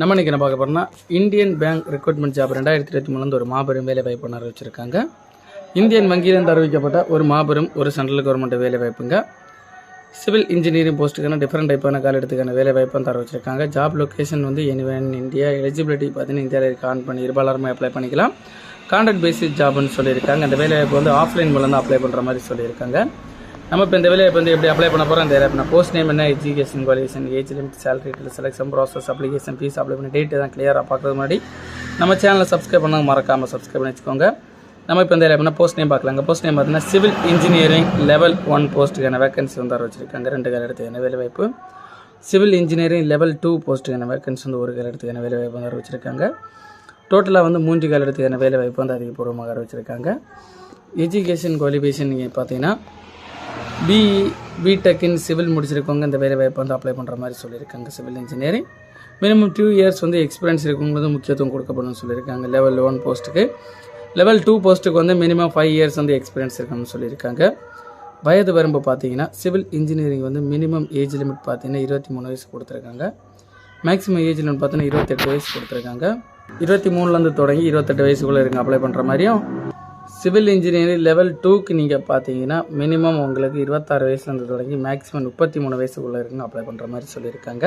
நம்ம இன்னைக்கு என்ன பார்க்க போகிறோம்னா இந்தியன் பேங்க் ரெக்ரூட்மெண்ட் ஜாப் ரெண்டாயிரத்தி இருபத்தி மூணுலேருந்து ஒரு மாபெரும் வேலை வாய்ப்பு அறிவிச்சிருக்காங்க. இந்தியன் வங்கியிலிருந்து அறிவிக்கப்பட்ட ஒரு மாபெரும் ஒரு சென்ட்ரல் கவர்மெண்ட் வேலை வாய்ப்புங்க. சிவில் இன்ஜினியரிங் போஸ்ட்டுக்கான டிஃப்ரெண்ட் டைப்பான காலத்துக்கான வேலை வாய்ப்பும் தர வச்சுருக்காங்க ஜாப் லொக்கேஷன் வந்து எனிவேன் இந்தியா எலிஜிபிலிட்டி பார்த்தீங்கன்னா இந்தியாவில் கான் பண்ணி இருபாலருமே அப்ளை பண்ணிக்கலாம். கான்ட்ராக்ட் பேசிஸ் ஜாப்னு சொல்லியிருக்காங்க. அந்த வேலை வாய்ப்பு வந்து ஆஃப்லைன் மூலம் தான் அப்ளை பண்ணுற மாதிரி சொல்லியிருக்காங்க. நம்ம இப்போ இந்த வேலையை வந்து எப்படி அப்ளை பண்ண போகிறோம் அந்த வேலை போஸ்ட் நேம் என்ன? Education qualification age limit salary selection process application fee apply பண்ண டேட் தான் கிளியராக பார்க்கறது முன்னாடி நம்ம சேனலை சப்ஸ்கிரைப் பண்ணாங்க மறக்காமல் சப்ஸ்கிரைப் பண்ணி வச்சுக்கோங்க. நம்ம இப்போ இந்த வேலை போஸ்ட் நேம் பார்க்கலாங்க போஸ்ட் நேம் பார்த்தீங்கன்னா சிவில் இன்ஜினியரிங் லெவல் ஒன் போஸ்ட்டுக்கான வேகன்சி வந்து வர வச்சிருக்காங்க. ரெண்டு கால இடத்துக்கான வேலை வாய்ப்பு? சிவில் இன்ஜினியரிங் லெவல் டூ போஸ்ட்டுக்கான வேகன்சி வந்து ஒரு கால இடத்துக்கான வேலை வாய்ப்பு வந்து வச்சுருக்காங்க. டோட்டலாக வந்து மூன்று கால இடத்துக்கான வேலை வாய்ப்பு வந்து அதிகபூர்வமாக வச்சுருக்காங்க. எஜுகேஷன் குவாலிஃபிகேஷன் நீங்கள் பார்த்தீங்கன்னா பிஇ பிடெக்கின் இன் சிவில் முடிச்சிருக்கவங்க இந்த வேலை வாய்ப்பு வந்து அப்ளை பண்ணுற மாதிரி சொல்லியிருக்காங்க civil engineering minimum two years வந்து எக்ஸ்பீரியன்ஸ் இருக்கவங்களுக்கு முக்கியத்துவம் கொடுக்கப்படும் சொல்லியிருக்காங்க லெவல் ஒன் போஸ்ட்டுக்கு லெவல் டூ போஸ்ட்டுக்கு வந்து மினிமம் ஃபைவ் இயர்ஸ் வந்து எக்ஸ்பீரியன்ஸ் இருக்கணும்னு சொல்லியிருக்காங்க. வயது வரம்பு பார்த்தீங்கன்னா சிவில் இன்ஜினியரிங் வந்து மினிமம் ஏஜ் லிமிட் பார்த்தீங்கன்னா இருபத்தி மூணு வயசு கொடுத்துருக்காங்க. மேக்ஸிமம் ஏஜ் லிமிட் பார்த்தீங்கன்னா இருபத்தெட்டு வயசு கொடுத்துருக்காங்க. இருபத்தி மூணுலேருந்து தொடங்கி இருபத்தெட்டு வயசுக்குள்ளே இருங்க அப்ளை பண்ணுற மாதிரியும் சிவில் இன்ஜினியரிங் லெவல் டூக்கு நீங்கள் பார்த்தீங்கன்னா மினிமம் உங்களுக்கு இருபத்தாறு வயசுலேருந்து தொடங்கி மேக்ஸிமம் முப்பத்தி மூணு வயசுக்குள்ளே இருக்குங்க அப்ளை பண்ணுற மாதிரி சொல்லியிருக்காங்க.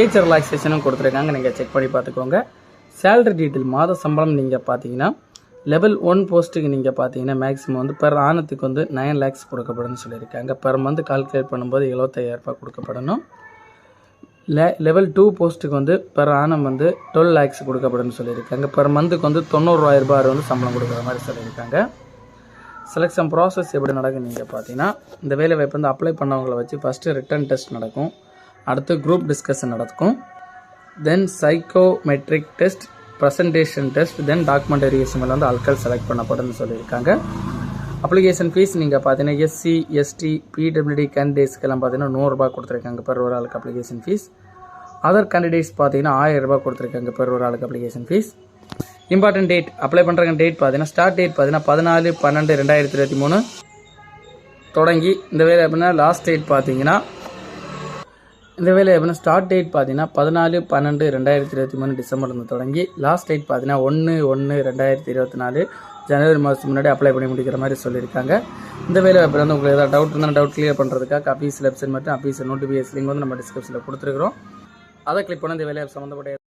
ஏஜ் ரிலாக்ஸேஷனும் கொடுத்துருக்காங்க. நீங்கள் செக் பண்ணி பார்த்துக்கோங்க. சேலரி டீட்டெயில் மாத சம்பளம் நீங்கள் பார்த்தீங்கன்னா லெவல் ஒன் போஸ்ட்டுக்கு நீங்கள் பார்த்தீங்கன்னா மேக்ஸிமம் வந்து பெர் ஆனத்துக்கு வந்து நைன் லேக்ஸ் கொடுக்கப்படும்னு சொல்லியிருக்காங்க. பெர் மந்த் கால்குலேட் பண்ணும்போது எழுபத்தாயிரரூபா கொடுக்கப்படணும். லே லெவல் டூ போஸ்ட்டுக்கு வந்து பெர் ஆனம் வந்து டுவெல் லேக்ஸ் கொடுக்கப்படும்னு சொல்லியிருக்காங்க. பெர் மந்த்துக்கு வந்து தொண்ணூறுரூவாயிரம் ரூபாய் வந்து சம்பளம் கொடுக்குற மாதிரி சொல்லியிருக்காங்க. செலெக்ஷன் ப்ராசஸ் எப்படி நடக்கும் நீங்கள் பார்த்தீங்கன்னா இந்த வேலை வாய்ப்பு வந்து அப்ளை பண்ணவங்களை வச்சு ஃபஸ்ட்டு ரிட்டன் டெஸ்ட் நடக்கும். அடுத்து குரூப் டிஸ்கஷன் நடக்கும். Then psychometric test presentation test then document SML வந்து ஆட்கள் செலக்ட் பண்ணப்படும்னு சொல்லியிருக்காங்க. அப்ளிகேஷன் ஃபீஸ் நீங்கள் பார்த்தீங்கன்னா எஸ்சி எஸ்டி பிடபிள்யூடி கேண்டிடேட்ஸ்க்கெல்லாம் பார்த்தீங்கன்னா நூறுரூபா கொடுத்துருக்காங்க பெர் ஒரு ஆளுக்கு அப்ளிகேஷன் ஃபீஸ் அதர் கேண்டிடேட்ஸ் பார்த்தீங்கன்னா ஆயிரம் ரூபாய் கொடுத்துருக்காங்க பெர் ஒரு ஆளுக்கு application fee important date apply பண்ணுறாங்க டேட் பார்த்தீங்கன்னா ஸ்டார்ட் டேட் பார்த்தீங்கன்னா பதினாலு பன்னெண்டு ரெண்டாயிரத்தி இருபத்தி மூணு. தொடங்கி இந்த வேலை எப்படின்னா லாஸ்ட் டேட் பார்த்தீங்கன்னா இந்த வேலை எப்படின்னா ஸ்டார்ட் டேட் பார்த்தீங்கன்னா பதினாலு பன்னெண்டு ரெண்டாயிரத்தி இருபத்தி மூணு டிசம்பர்லேருந்து தொடங்கி லாஸ்ட் டேட் பார்த்தீங்கன்னா ஒன்று ஒன்று ரெண்டாயிரத்தி இருபத்தி நாலு ஜனவரி மாதத்துக்கு முன்னாடி அப்ளை பண்ணி முடிக்கிற மாதிரி சொல்லியிருக்காங்க. இந்த வேலை வாய்ப்பில் வந்து உங்களுக்கு ஏதாவது டவுட் இருந்தால் டவுட் கிளியர் பண்ணுறதுக்காக அஃபீஸ் வெப்சைட் மட்டும் அஃபீஸ் நோட்டிஃபிகேஷன் லிங்க் வந்து நம்ம டிஸ்கிரிப்ஷனில் கொடுத்துருக்குறோம். அதை கிளிக் பண்ணி இந்த வேலையை சம்மந்தப்பட்ட